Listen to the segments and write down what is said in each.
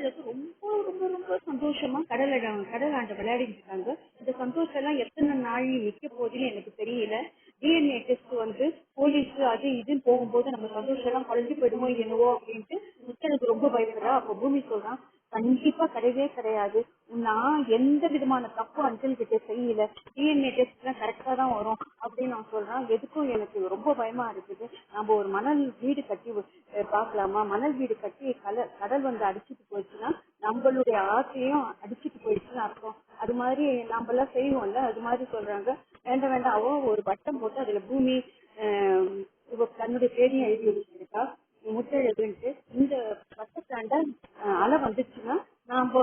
முத்தழகு ரொம்ப ரொம்ப ரொம்ப சந்தோஷமா கடல் கடல் ஆண்டு விளையாடிட்டு இருக்காங்க. இந்த சந்தோஷம் எல்லாம் எத்தனை நாள் நிக்க போகுதுன்னு எனக்கு தெரியல. டிஎன்ஏ டெஸ்ட் வந்து போலீஸ் அது இதுன்னு போகும்போது நம்ம சந்தோஷம் எல்லாம் குறைஞ்சு போயிடுமோ என்னவோ அப்படின்ட்டு முத்தனுக்கு ரொம்ப பயப்படுறா. அப்ப பூமி சொல்றான் கண்டிப்பா கிடையவே கிடையாது. நான் எந்த விதமான தப்பு அஞ்சல் கிட்ட செய்யல. டிஎன்ஏ டெஸ்ட் எல்லாம் கரெக்டா தான் வரும். அப்படின்னு நான் சொல்றேன் எதுக்கும் எனக்கு ரொம்ப பயமா இருக்குது. நம்ம ஒரு மணல் வீடு கட்டி பாக்கலாமா பார்க்கலாமா? மணல் வீடு கட்டி கடல் கடல் வந்து அடிச்சிட்டு போயிடுச்சுன்னா நம்மளுடைய ஆசையும் அடிச்சிட்டு போயிடுச்சுன்னு அர்த்தம். அது மாதிரி நாம எல்லாம் செய்வோம்ல அது மாதிரி சொல்றாங்க. வேண்டாம் வேண்டாம். அவ ஒரு வட்டம் போட்டு அதுல பூமி ஆஹ், தன்னுடைய பேரையும் எழுதி வச்சிருக்கா. முத்தழகுன்ட்டு இந்த வட்டத்தாண்ட அலை வந்துச்சுன்னா நாம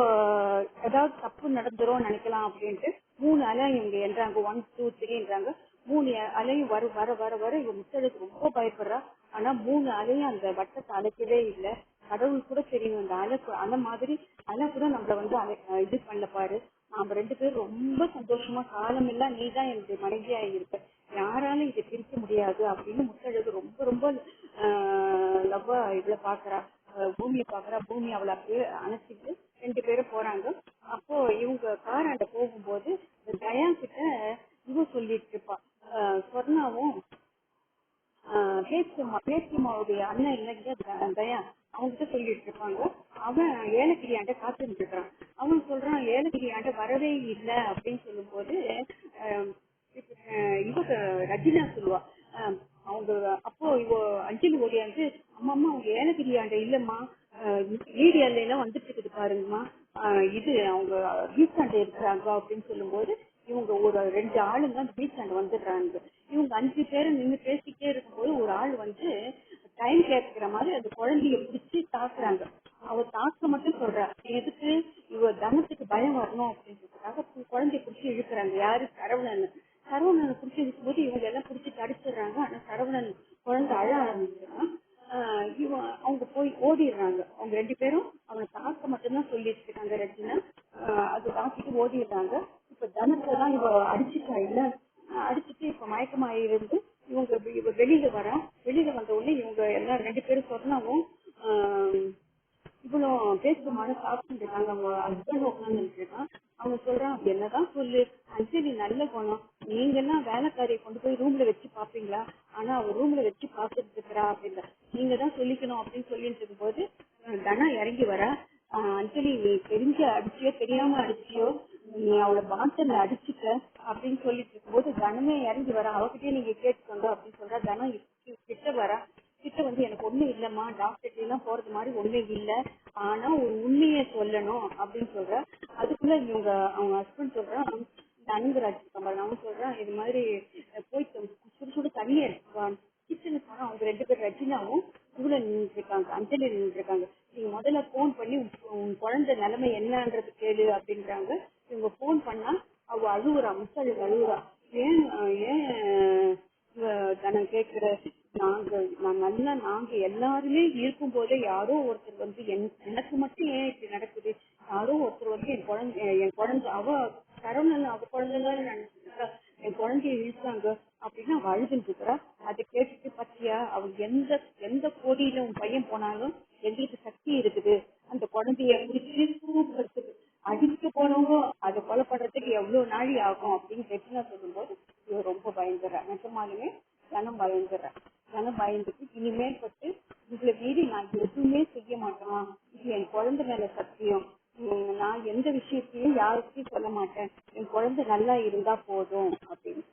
ஏதாவது தப்பு நடந்துரும் நினைக்கலாம் அப்படின்ட்டு மூணு அலை இவங்க என்றாங்க. ஒன் டூ த்ரீன்றாங்க மூணு அலையும் வர வர வர வர இவங்க முத்தழகு ரொம்ப பயப்படுறா. ஆனா மூணு அலையும் அந்த வட்டத்தை அழைக்கவே இல்லை. கடவுள் கூட தெரியும் அந்த அலை அந்த மாதிரி அலை கூட நம்மள வந்து அலை- அஹ் இது பண்ணல பாரு நாம ரெண்டு பேரும் ரொம்ப சந்தோஷமா காலமெல்லாம் நீ தான் என்னுடைய மனைவியா இருக்க யாராலும் இதை பிரிக்க முடியாது அப்படின்னு முத்தழகு ரொம்ப ரொம்ப லவ்வா இதுல பாக்குறா. பூமியை பாக்குறா. பூமி அவளை அப்படியே அணைச்சிட்டு ரெண்டு பேரும் போறாங்க. அப்போ இவங்க காராண்ட போகும்போது தயா கிட்ட இவ சொல்லிட்டு இருப்பா. சொர்ணாவும் ஆஹ் பேச்சியம்மா பேச்சியம்மாவுடைய அண்ணன் இல்லைங்க தயா அவங்ககிட்ட சொல்லிட்டு இருப்பாங்க அவன் ஏலகிரியாண்ட காத்துட்டு இருக்கான் அவன் சொல்றான் ஏலகிரியாண்ட வரவே இல்லை அப்படின்னு சொல்லும்போது ஆஹ் இவங்க ரஜினா சொல்லுவா. அவங்க அப்போ இவ அஞ்சலி ஓடியாந்து அம்மா அம்மா அவங்க ஏலகிரியாண்ட இல்லம்மா மீடியால எல்லாம் வந்துட்டு இருக்குது பாருங்கம்மா. இது அவங்க பீச்சாண்ட இருக்கிறாங்க அப்படின்னு சொல்லும் போது இவங்க ஒரு ரெண்டு ஆளுங்க அந்த பீச்சாண்ட வந்துடுறாங்க. இவங்க அஞ்சு பேரும் நின்று பேசிக்கிட்டே இருக்கும்போது ஒரு ஆள் வந்து டைம் கேட்கிற மாதிரி அந்த குழந்தைய பிடிச்சி தாக்குறாங்க. அவ தாக்க மட்டும் சொல்றா. எதுக்கு இவ தனத்துக்கு பயம் வரணும் அப்படின்றதுக்காக குழந்தைய பிடிச்சி இழுக்கிறாங்க. யாரு? சரவணன். சரவணன் பிடிச்சி இழுக்கும்போது இவங்க எல்லாம் பிடிச்சி தடுத்துடுறாங்க. ஆனா சரவணன் குழந்தை அழ ஆரம்பிச்சிருக்கான் ஆஹ் இவன் அவங்க போய் ஓடிடுறாங்க. அவங்க ரெண்டு பேரும் அவனை தாக்க மட்டும்தான் சொல்லிட்டு இருக்காங்க ரெட்டினா. ஆஹ் அது தாக்கிட்டு ஓடிடுறாங்க. இப்ப தனத்தெல்லாம் இவ அடிச்சுட்டா இல்ல அடிச்சுட்டு இப்ப மயக்கமாயி இருந்து இவங்க வெளியில வர. வெளியில வந்த உடனே இவங்க எல்லாம் ரெண்டு பேரும் சொன்னாவும் இவ்வளவு பேசுமான சாப்பிட்டு இருக்காங்க. அவங்க ஹஸ்பண்ட் உட்காந்துட்டு இருக்கான் அவங்க சொல்றான் என்னதான் சொல்லு. அஞ்சலி நல்ல குணம். நீங்க எல்லாம் வேலைக்காரியை கொண்டு போய் ரூம்ல வச்சு பாப்பீங்களா ஆனா அவ ரூம்ல வச்சு பாத்துட்டு இருக்கிறா அப்படின்னா நீங்க தான் சொல்லிக்கணும் அப்படின்னு சொல்லிட்டு இருக்கும்போது தனா இறங்கி வர. ஆஹ் அஞ்சலி நீ தெரிஞ்ச அடிச்சியோ தெரியாம அடிச்சியோ நீ அவளை பாட்டில் அடிச்சுக்க அப்படின்னு சொல்லிட்டு இருக்கும்போது தனமே இறங்கி வர. அவகிட்டயே நீங்க கேட்டுக்கோங்க அப்படின்னு சொல்ற. தனம் கிட்ட வர. கிட்ட வந்து எனக்கு ஒண்ணும் இல்லம்மா. டாக்டர் எல்லாம் போறது மாதிரி ஒண்ணும் இல்ல. ஆனா ஒரு உண்மையை சொல்லணும் அப்படின்னு சொல்ற. அதுக்குள்ள இவங்க அவங்க ஹஸ்பண்ட் சொல்றான் இந்த அன்பராஜ் அவன் சொல்றான் இது மாதிரி போய் சுடு சுடு தண்ணி எடுத்துவான் கிச்சனுக்கு போனா அவங்க ரெண்டு பேர் ரஜினாவும் இவ்வளவு நின்றுட்டு இருக்காங்க. அஞ்சலி நின்றுட்டு இருக்காங்க. நீங்க முதல்ல போன் பண்ணி உன் உன் குழந்தை நிலைமை என்னன்றது கேளு அப்படின்றாங்க. இவங்க ஃபோன் பண்ணா அவ அழுவுறா முத்தழு அழுவுறா. ஏன் ஏன் தன கேட்குற கேட்கிற நாங்க நான் நல்லா நாங்க எல்லாருமே இருக்கும் போதே யாரோ ஒருத்தர் வந்து என்- எனக்கு மட்டும் ஏன் இப்படி நடக்குது? யாரோ ஒருத்தர் வந்து என் குழந்தை என் குழந்தை அவ சரவணன் அவ குழந்தைதான் நினைச்சிருக்கா. என் குழந்தைய இழுத்தாங்க அப்படின்னு அவ அழுதுன்னு இருக்கிறா. அதை கேட்டுட்டு பத்தியா அவ எந்த எந்த கோடியில உன் பையன் போனாலும் எங்களுக்கு சக்தி இருக்குது. அந்த குழந்தைய பிடிச்சி சூப்பர் அதை எவ்வளவு நாள் ஆகும் அப்படின்னு ரெட்டினா சொல்லும்போது இவ ரொம்ப பயந்துடுறேன் நிஜமாலுமே ஜனம் பயந்துடுறேன் ஜனம் பயந்துட்டு இனிமேல் பட்டு இதுல மீறி நான் எதுவுமே செய்ய மாட்டேன். இது என் குழந்தை மேல சத்தியம். நான் எந்த விஷயத்தையும் யாருக்கும் சொல்ல மாட்டேன். என் குழந்தை நல்லா இருந்தா போதும் அப்படின்னு